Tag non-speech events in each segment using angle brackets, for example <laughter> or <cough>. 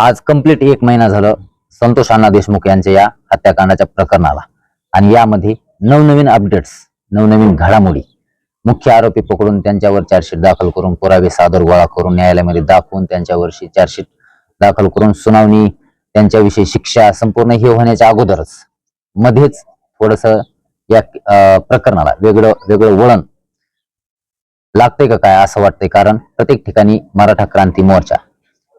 आज कंप्लीट एक महिना झालं संतोष अण्णा देशमुख यांच्या या हत्याकांडाच्या प्रकरणाला. आणि यामध्ये नवनवीन अपडेट्स नवनवीन घडामोडी. मुख्य आरोपी पकडून त्यांच्यावर चार्जशीट दाखल करून पुरावे सादर गोळा करून न्यायालयामध्ये दाखवून त्यांच्यावरशी चार्जशीट दाखल करून सुनावणी त्यांच्याविषयी शिक्षा संपूर्ण हे होण्याच्या अगोदरच. मध्येच थोडस या अं, प्रकरणाला वेगळं वेगळं वळण. लागतंय का काय असं वाटतंय? कारण प्रत्येक ठिकाणी मराठा क्रांती मोर्चा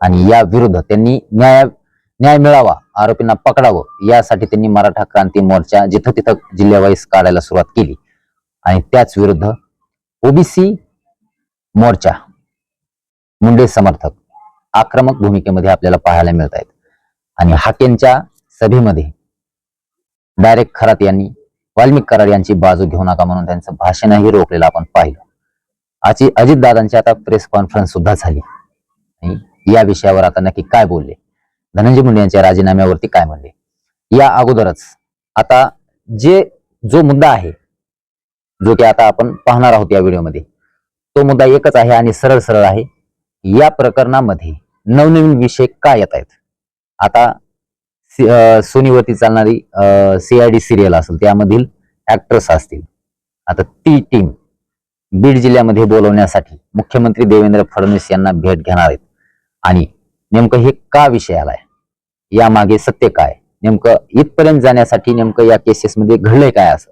आणि या विरुद्ध त्यांनी न्याय न्याय मिळावा आरोपींना पकडावं यासाठी त्यांनी मराठा क्रांती मोर्चा जिथं तिथं जिल्ह्यावाईज काढायला सुरुवात केली. आणि त्याच विरुद्ध ओबीसी मोर्चा मुंडे समर्थक आक्रमक भूमिकेमध्ये आपल्याला पाहायला मिळत आहेत आणि हाकेंच्या सभेमध्ये डायरेक्ट खरात यांनी वाल्मिक कराड यांची बाजू घेऊ नका म्हणून त्यांचं भाषणही रोखलेलं आपण पाहिलं. आजी अजितदादांची आता प्रेस कॉन्फरन्स सुद्धा झाली. या विषयावर आता नक्की काय बोलले? धनंजय मुंडे यांच्या राजीनाम्यावरती काय म्हणले? या अगोदरच आता जे जो मुद्दा आहे जो की आता आपण पाहणार आहोत या व्हिडिओमध्ये तो मुद्दा एकच आहे आणि सरळ सरळ आहे. या प्रकरणामध्ये नवनवीन विषय काय येत आहेत? आता सोनीवरती चालणारी सीआयडी सिरियल असेल त्यामधील ऍक्ट्रेस असतील. आता ती टीम बीड जिल्ह्यामध्ये बोलवण्यासाठी मुख्यमंत्री देवेंद्र फडणवीस यांना भेट घेणार आहेत. आणि नेमकं हे का विषय आलाय? यामागे सत्य काय? नेमकं इथपर्यंत जाण्यासाठी नेमकं या केसेसमध्ये घडलंय काय असं?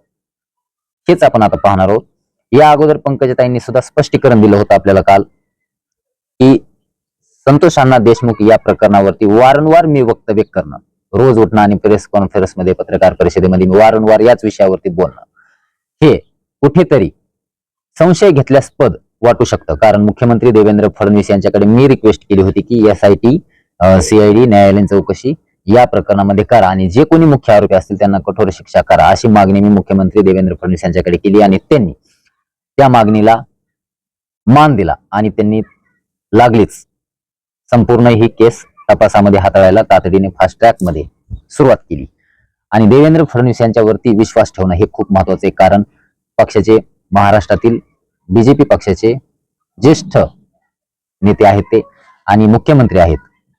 हेच आपण आता पाहणार आहोत. या अगोदर पंकजताईंनी सुद्धा स्पष्टीकरण दिलं होतं आपल्याला काल की संतोष अण्णा देशमुख या प्रकरणावरती वारंवार मी वक्तव्य करणं रोज उठणं आणि प्रेस कॉन्फरन्समध्ये पत्रकार परिषदेमध्ये मी वारंवार याच विषयावरती बोलणं हे कुठेतरी संशय घेतल्यास पद वाटू शकतं. कारण मुख्यमंत्री देवेंद्र फडणवीस यांच्याकडे मी रिक्वेस्ट केली होती की एस आय टी सीआयडी न्यायालयीन चौकशी या प्रकरणामध्ये करा आणि जे कोणी मुख्य आरोपी असतील त्यांना कठोर शिक्षा करा अशी मागणी मी मुख्यमंत्री देवेंद्र फडणवीस यांच्याकडे केली आणि त्यांनी त्या मागणीला मान दिला आणि त्यांनी लागलीच. संपूर्ण ही केस तपासामध्ये हाताळायला तातडीने फास्ट ट्रॅकमध्ये सुरुवात केली. आणि देवेंद्र फडणवीस यांच्यावरती विश्वास ठेवणं हे खूप महत्वाचं आहे. कारण पक्षाचे महाराष्ट्रातील बीजेपी पक्षाचे ज्येष्ठ नेते आहेत ते आणि मुख्यमंत्री आहेत.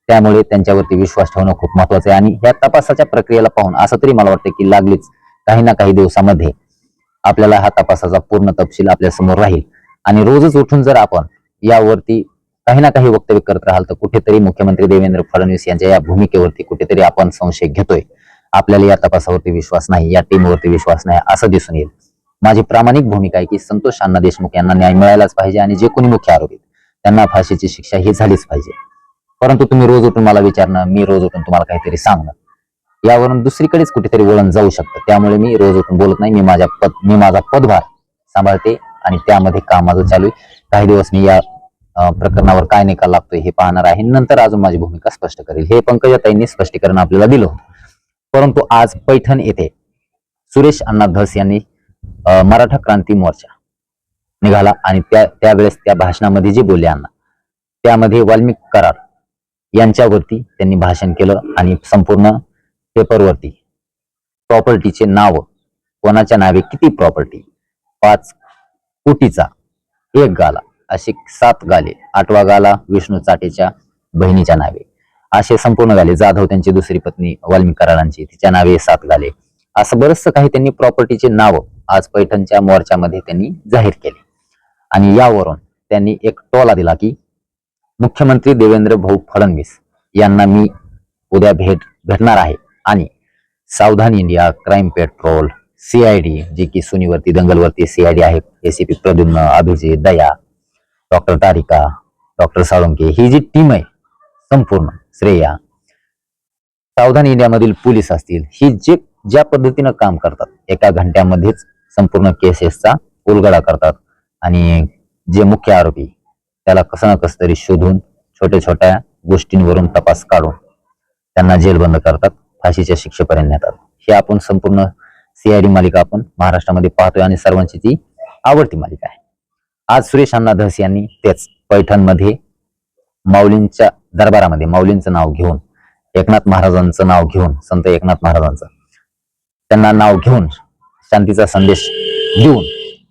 त्यामुळे त्यांच्यावरती विश्वास ठेवणं खूप महत्वाचं आहे. आणि या तपासाच्या प्रक्रियेला पाहून असं तरी मला वाटतं की लागलीच काही ना काही दिवसामध्ये आपल्याला हा तपासाचा पूर्ण तपशील आपल्यासमोर राहील. आणि रोजच उठून जर आपण यावरती काही ना काही वक्तव्य करत राहाल तर कुठेतरी मुख्यमंत्री देवेंद्र फडणवीस यांच्या या भूमिकेवरती कुठेतरी आपण संशय घेतोय. आपल्याला या तपासावरती विश्वास नाही या टीमवरती विश्वास नाही असं दिसून येईल. माझी प्रामाणिक भूमिका आहे की संतोष अण्णा देशमुख यांना न्याय मिळायलाच पाहिजे आणि जे कोणी मुख्य आरोपी आहेत, त्यांना फाशीची शिक्षा ही झालीच पाहिजे. परंतु तुम्ही रोज उठून मला विचारणं मी रोज उठून तुम्हाला काहीतरी सांगणं यावरून दुसरीकडेच कुठेतरी वळण जाऊ शकतं. त्यामुळे मी रोज उठून बोलत नाही मी माझ्या पद मी माझा पदभार सांभाळते आणि त्यामध्ये काम माझं चालू आहे. काही दिवस मी या प्रकरणावर काय निकाल लागतोय हे पाहणार आहे. नंतर अजून माझी भूमिका स्पष्ट करेल. हे पंकजाताईंनी स्पष्टीकरण आपल्याला दिलं होतं. परंतु आज पैठण येथे सुरेश अण्णा धस यांनी मराठा क्रांती मोर्चा निघाला आणि त्या त्यावेळेस त्या भाषणामध्ये जे बोलले अण्णा त्यामध्ये वाल्मिक करार यांच्यावरती त्यांनी भाषण केलं आणि संपूर्ण पेपरवरती प्रॉपर्टीचे नाव कोणाच्या नावे किती प्रॉपर्टी पाच कोटीचा एक गाला असे सात गाले आठवा गाला विष्णू चाटेच्या बहिणीच्या नावे. असे संपूर्ण गाले जाधव त्यांची दुसरी पत्नी वाल्मिक करारांची तिच्या नावे सात गाले. असं बरचसं काही त्यांनी प्रॉपर्टीचे नाव आज पैठणच्या मोर्चामध्ये त्यांनी जाहीर केले. आणि यावरून त्यांनी एक टोला दिला की मुख्यमंत्री देवेंद्र भाऊ फडणवीस यांना मी उद्या भेट भेटणार आहे. आणि Savdhaan India Crime Patrol CID जी की सुनीवरती दंगलवरती सीआयडी आहे ACP Pradyuman Abhijeet Daya doctor Tarika doctor Salunkhe ही जी टीम आहे संपूर्ण श्रेया सावधान इंडियामधील पोलीस असतील ही जे ज्या पद्धतीनं काम करतात एका घंट्यामध्येच संपूर्ण केसेसचा उलगडा करतात. आणि जे मुख्य आरोपी त्याला कसं ना कसं तरी शोधून छोट्या छोट्या गोष्टींवरून तपास काढून त्यांना जेलबंद करतात फाशीच्या शिक्षेपर्यंत नेतात. हे आपण संपूर्ण सीआयडी मालिका आपण महाराष्ट्रामध्ये पाहतोय आणि सर्वांची ती आवडती मालिका आहे. आज सुरेश अण्णा धस यांनी तेच पैठणमध्ये माऊलींच्या दरबारामध्ये माऊलींचं नाव घेऊन एकनाथ महाराजांचं नाव घेऊन संत एकनाथ महाराजांचं त्यांना नाव घेऊन शांतीचा संदेश देऊन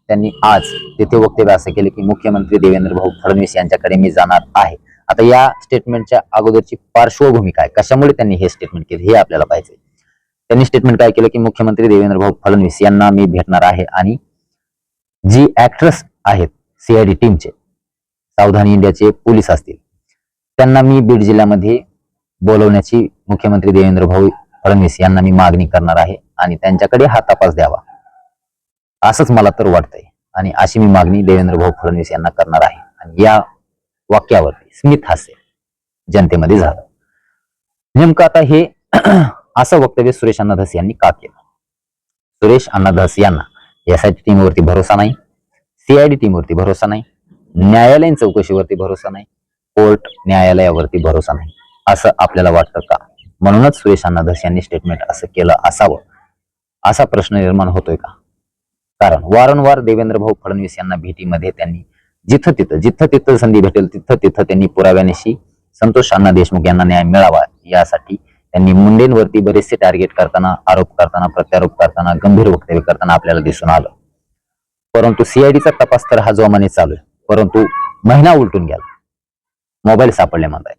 त्यांनी आज तेथे वक्तव्य असं केले की मुख्यमंत्री देवेंद्र भाऊ फडणवीस यांच्याकडे मी जाणार आहे. आता या स्टेटमेंटच्या अगोदरची पार्श्वभूमी काय? कशामुळे त्यांनी हे स्टेटमेंट केले? हे आपल्याला पाहिजे त्यांनी स्टेटमेंट काय केलं की मुख्यमंत्री देवेंद्र भाऊ फडणवीस यांना मी भेटणार आहे आणि जी ऍक्ट्रेस आहेत सीआयडी टीमचे सावधानी इंडियाचे पोलीस असतील त्यांना मी बीड जिल्ह्यामध्ये बोलवण्याची मुख्यमंत्री देवेंद्र भाऊ फडणवीस यांना मी मागणी करणार आहे आणि त्यांच्याकडे हा तपास द्यावा. असंच मला तर वाटतंय. आणि अशी मी मागणी देवेंद्र भाऊ फडणवीस यांना करणार आहे. आणि या वाक्यावरती स्मित हास्य जनतेमध्ये झालं. नेमकं आता हे <clears throat> असं वक्तव्य सुरेश अण्णा धस यांनी का केलं? सुरेश अण्णा धस यांना एसआयटी टीमवरती भरोसा नाही. सीआयडी टीमवरती भरोसा नाही. न्यायालयीन चौकशीवरती भरोसा नाही. कोर्ट न्यायालयावरती भरोसा नाही. असं आपल्याला वाटतं का? म्हणूनच सुरेश अण्णा धस यांनी स्टेटमेंट असं केलं असावं. असा प्रश्न निर्माण होतोय का? कारण वारंवार देवेंद्र भाऊ फडणवीस यांना भेटीमध्ये त्यांनी जिथं तिथं जिथं तिथं संधी भेटेल तिथं तिथं त्यांनी पुराव्यानिशी संतोष अण्णा देशमुख यांना न्याय मिळावा यासाठी त्यांनी मुंडेंवरती बरेचसे टार्गेट करताना आरोप करताना प्रत्यारोप करताना गंभीर वक्तव्य करताना आपल्याला दिसून आलं. परंतु सीआयडीचा तपास तर हा जोमाने चालू आहे. परंतु महिना उलटून गेला. मोबाईल सापडले म्हणतात.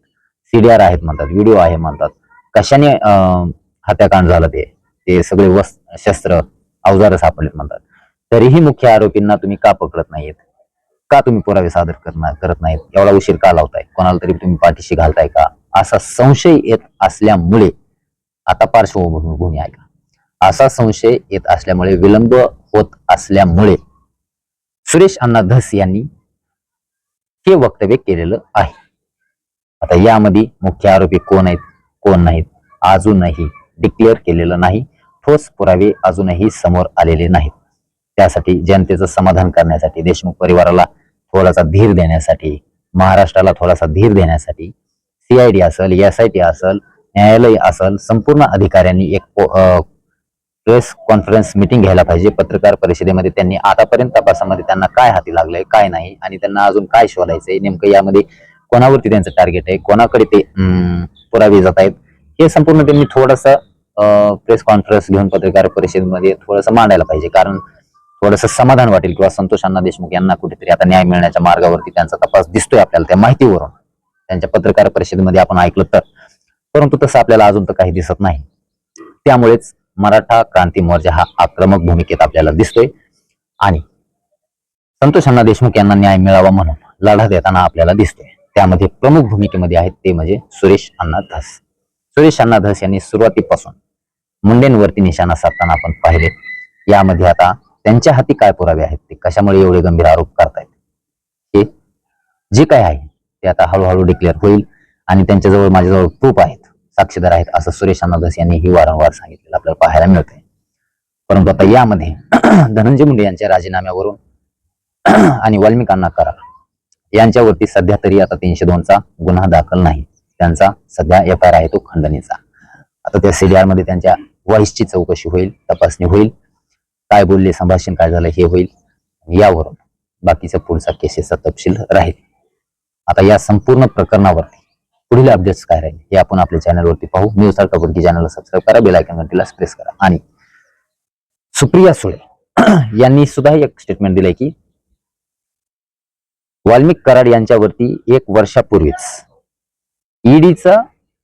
सीडीआर आहेत म्हणतात व्हिडिओ आहे म्हणतात. कशाने अं, हत्याकांड झालं ते? ते सगळे वस् शस्त्र अवजार सापडलेत म्हणतात. तरीही मुख्य आरोपींना तुम्ही का पकडत नाहीयेत का तुम्ही पुरावे सादर करणार करत नाहीत? एवढा उशीर का लावताय? कोणाला तरी तुम्ही पाठीशी घालताय का? असा संशय येत असल्यामुळे आता पार्श्वभूमी ऐका असा संशय येत असल्यामुळे विलंब होत असल्यामुळे सुरेश अण्णा धस यांनी हे वक्तव्य केलेलं आहे. आता यामध्ये मुख्य आरोपी कोण आहेत कोण नाहीत अजूनही डिक्लेअर केलेलं नाही. ठोस पुरावे अजूनही समोर आलेले नाहीत. त्यासाठी जनतेचं समाधान करण्यासाठी देशमुख परिवाराला थोडासा धीर देण्यासाठी महाराष्ट्राला थोडासा धीर देण्यासाठी सीआयडी असेल एस आय टी असेल न्यायालय असेल संपूर्ण अधिकाऱ्यांनी एक प्रेस कॉन्फरन्स मिटिंग घ्यायला पाहिजे. पत्रकार परिषदेमध्ये त्यांनी आतापर्यंत तपासामध्ये त्यांना काय हाती लागलंय काय नाही आणि त्यांना अजून काय शोधायचंय नेमकं यामध्ये कोणावरती त्यांचं टार्गेट आहे कोणाकडे ते अं, पुरावे जात आहेत हे संपूर्ण त्यांनी थोडंसं प्रेस कॉन्फरन्स घेऊन पत्रकार परिषदेमध्ये थोडंसं मांडायला पाहिजे. कारण थोडंसं समाधान वाटेल किंवा संतोष अण्णा देशमुख यांना कुठेतरी आता न्याय मिळण्याच्या मार्गावरती त्यांचा तपास दिसतोय आपल्याला त्या माहितीवरून. त्यांच्या पत्रकार परिषदेमध्ये आपण ऐकलं तर. परंतु तसं आपल्याला अजून तर काही दिसत नाही. त्यामुळेच मराठा क्रांती मोर्चा हा आक्रमक भूमिकेत आपल्याला दिसतोय. आणि संतोष अण्णा देशमुख यांना न्याय मिळावा म्हणून लढा देताना आपल्याला दिसतोय. त्यामध्ये प्रमुख भूमिकेमध्ये आहेत ते म्हणजे सुरेश अण्णा धस. सुरेश अण्णा धस यांनी सुरुवातीपासून मुंडेंवरती निशाणा साधताना आपण पाहिले. यामध्ये आता त्यांच्या हाती काय पुरावे आहेत? ते कशामुळे एवढे गंभीर आरोप करतायत? हे जे काय आहे ते आता हळूहळू डिक्लेअर होईल आणि त्यांच्याजवळ माझ्याजवळ प्रूफ आहेत. साक्षीदार आहेत असं सुरेश अनादस यांनी ही वारंवार सांगितलेलं आपल्याला पाहायला मिळतंय. परंतु आता यामध्ये <clears throat> धनंजय मुंडे यांच्या राजीनाम्यावरून <clears throat> आणि वाल्मिकांना करार. यांच्यावरती सध्या तरी आता तीनशे दोनचा गुन्हा दाखल नाही. त्यांचा सध्या एफ आय आर आहे तो खंडणीचा. आता त्या सीडीआरमध्ये त्यांच्या व्हॉइसची चौकशी होईल तपासणी होईल. काय बोलले संभाषण काय झालं हे होईल. यावरून बाकीचा पुढचा केसेसचा तपशील राहील. आता या संपूर्ण प्रकरणावरती पुढील अपडेट्स काय राहील हे आपण आपल्या चॅनलवरती पाहू. न्यूज टॉपवरती चॅनलला सबस्क्राईब करा बेल आयकॉन घंटीला प्रेस करा. आणि सुप्रिया सुळे <clears throat> यांनी सुद्धा एक स्टेटमेंट दिलंय की वाल्मिक कराड यांच्यावरती एक वर्षापूर्वीच ईडीचा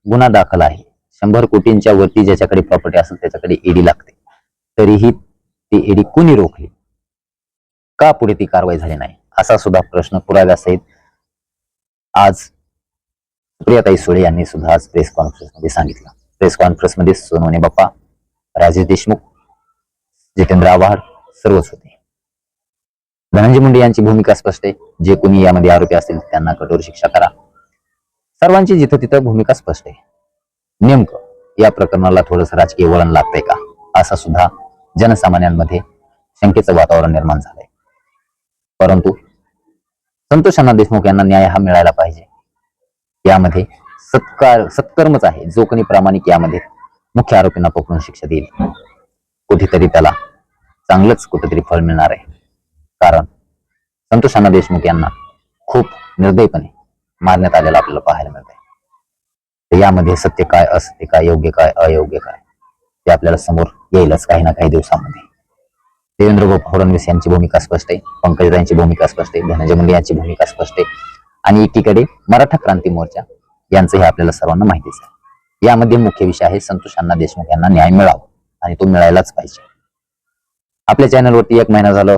गुन्हा दाखल आहे. शंभर कोटींच्या वरती ज्याच्याकडे प्रॉपर्टी असेल त्याच्याकडे ईडी लागते. तरीही ती ईडी कुणी रोखली? का पुढे ती कारवाई झाली नाही? असा सुद्धा प्रश्न पुराव्यासहित आज प्रियाताई सुळे यांनी सुद्धा आज प्रेस कॉन्फरन्समध्ये सांगितलं. प्रेस कॉन्फरन्समध्ये सोनवणे बाप्पा राजेश देशमुख जितेंद्र आव्हाड सर्वच होते. धनंजय मुंडे यांची भूमिका स्पष्ट आहे. जे कोणी यामध्ये आरोपी असतील त्यांना कठोर शिक्षा करा. सर्वांची जिथं तिथं भूमिका स्पष्ट आहे. नेमकं या प्रकरणाला थोडस राजकीय वळण लागतंय का? असा सुद्धा जनसामान्यांमध्ये शंकेचं वातावरण निर्माण झालंय. परंतु संतोष अण्णा देशमुख यांना न्याय हा मिळायला पाहिजे. यामध्ये सत्कार सत्कर्मच आहे. जो कोणी प्रामाणिक यामध्ये मुख्य आरोपींना पकडून शिक्षा देईल. कुठेतरी त्याला चांगलंच कुठेतरी फळ मिळणार आहे. कारण संतोष अण्णा देशमुख यांना खूप निर्दयपणे मारण्यात आलेलं आपल्याला पाहायला मिळत आहे यामध्ये सत्य काय असत्य काय योग्य काय अयोग्य काय? ते आपल्याला समोर येईलच काही ना काही दिवसामध्ये. देवेंद्र फडणवीस यांची भूमिका स्पष्ट आहे. पंकजरायांची भूमिका स्पष्ट आहे. धनंजय मुंडे यांची भूमिका स्पष्ट आहे. आणि एकीकडे मराठा क्रांती मोर्चा यांचं हे आपल्याला सर्वांना माहितीच आहे. यामध्ये मुख्य विषय आहे संतोष अण्णा देशमुख यांना न्याय मिळावा आणि तो मिळायलाच पाहिजे. आपल्या चॅनलवरती एक महिना झालं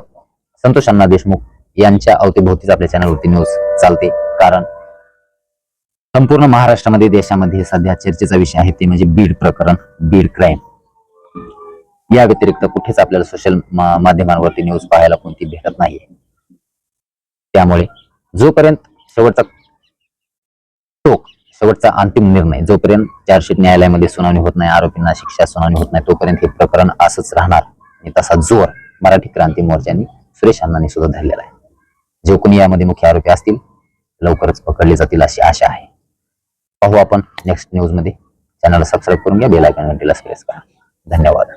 संतोष अण्णा देशमुख यांच्या अवतीभोवतीच आपल्या चॅनलवरती न्यूज चालते. कारण संपूर्ण महाराष्ट्रामध्ये देशामध्ये सध्या चर्चेचा विषय आहे ते म्हणजे बीड प्रकरण बीड क्राईम या व्यतिरिक्त कुठेच आपल्याला सोशल माध्यमांवरती न्यूज पाहायला कोणती भेटत नाहीये. त्यामुळे जोपर्यंत शेवटचा टोक शेवटचा अंतिम निर्णय जोपर्यंत चार्जशीट न्यायालयामध्ये सुनावणी होत नाही आरोपींना शिक्षा सुनावणी होत नाही तोपर्यंत हे प्रकरण असंच राहणार. आणि तसा जोर मराठी क्रांती मोर्चाने सुरेश अण्णांनी सुद्धा धरलेला आहे. जे कोणी यामध्ये मुख्य आरोपी असतील लवकरच पकडले जातील अशी आशा आहे. पाहू आपण नेक्स्ट न्यूजमध्ये. चॅनलला सबस्क्राईब करून घ्या बेल आयकॉन घंटीला प्रेस करा. धन्यवाद.